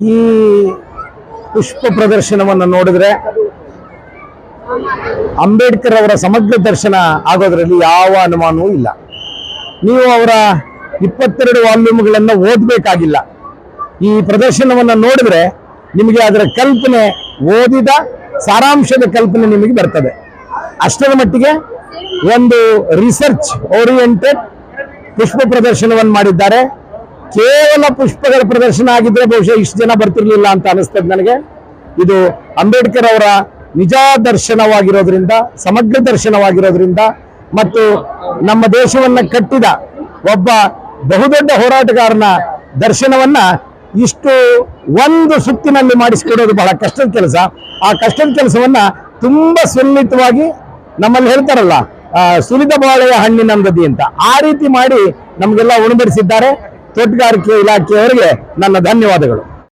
ಈ ಪುಷ್ಪ ಪ್ರದರ್ಶನವನ್ನು ನೋಡಿದ್ರೆ ಅಂಬೇಡ್ಕರ್ ಅವರ ಸಮಗ್ರ ದರ್ಶನ ಆಗೋದ್ರಲ್ಲಿ ಯಾವ ಅನುಮಾನವೂ ಇಲ್ಲ. ನೀವು ಅವರ ಇಪ್ಪತ್ತೆರಡು ವಾಲ್ಯೂಮ್ಗಳನ್ನು ಓದಬೇಕಾಗಿಲ್ಲ. ಈ ಪ್ರದರ್ಶನವನ್ನು ನೋಡಿದ್ರೆ ನಿಮಗೆ ಅದರ ಕಲ್ಪನೆ ಓದಿದ ಸಾರಾಂಶದ ಕಲ್ಪನೆ ನಿಮಗೆ ಬರ್ತದೆ. ಅಷ್ಟರ ಮಟ್ಟಿಗೆ ಒಂದು ರಿಸರ್ಚ್ ಓರಿಯೆಂಟೆಡ್ ಪುಷ್ಪ ಪ್ರದರ್ಶನವನ್ನು ಮಾಡಿದ್ದಾರೆ. ಕೇವಲ ಪುಷ್ಪಗಳ ಪ್ರದರ್ಶನ ಆಗಿದ್ರೆ ಬಹುಶಃ ಇಷ್ಟು ಜನ ಬರ್ತಿರ್ಲಿಲ್ಲ ಅಂತ ಅನಿಸ್ತದೆ ನನಗೆ. ಇದು ಅಂಬೇಡ್ಕರ್ ಅವರ ನಿಜ ದರ್ಶನವಾಗಿರೋದ್ರಿಂದ, ಸಮಗ್ರ ದರ್ಶನವಾಗಿರೋದ್ರಿಂದ ಮತ್ತು ನಮ್ಮ ದೇಶವನ್ನ ಕಟ್ಟಿದ ಒಬ್ಬ ಬಹುದೊಡ್ಡ ಹೋರಾಟಗಾರನ ದರ್ಶನವನ್ನ ಇಷ್ಟು ಒಂದು ಸುತ್ತಿನಲ್ಲಿ ಮಾಡಿಸಿಕೊಡೋದು ಬಹಳ ಕಷ್ಟದ ಕೆಲಸ. ಆ ಕಷ್ಟದ ಕೆಲಸವನ್ನ ತುಂಬಾ ಸುನ್ನಿತವಾಗಿ ನಮ್ಮಲ್ಲಿ ಹೇಳ್ತಾರಲ್ಲ ಸುಲಿದ ಬಾಳೆಯ ಹಣ್ಣಿನ ಅಂದದಿ ಅಂತ. ಆ ರೀತಿ ಮಾಡಿ ನಮಗೆಲ್ಲ ಉಣಬಡಿಸಿದ್ದಾರೆ. ತೋಟಗಾರಿಕೆ ಇಲಾಖೆಯವರಿಗೆ ನನ್ನ ಧನ್ಯವಾದಗಳು.